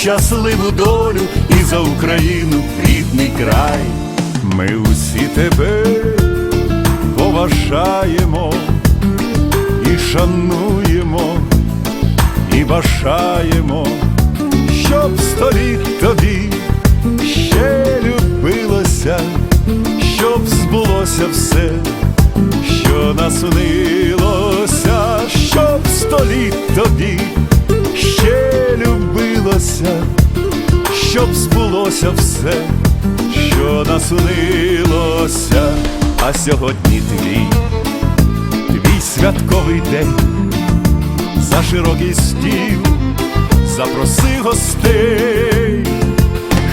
щасливу долю і за Україну рідний край. Ми усі тебе поважаємо і шануємо, і бажаємо, щоб століт тобі ще любилося, щоб збулося все, що нас наснилося, щоб збулося все, що наснилося, а сьогодні твій твій святковий день, за широкий стіл, запроси гостей,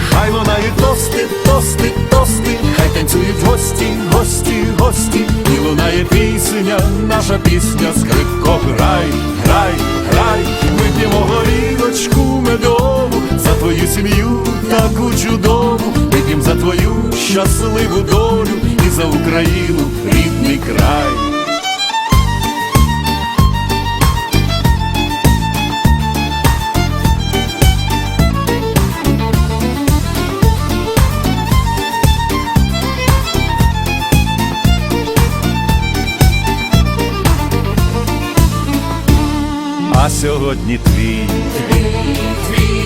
хай лунають тости, тости, тости, хай танцюють гості, гості, гості, і лунає пісня, наша пісня, скрипко, грай, чудову, вип'ємо за твою щасливу долю і за Україну рідний край. А сьогодні твій, твій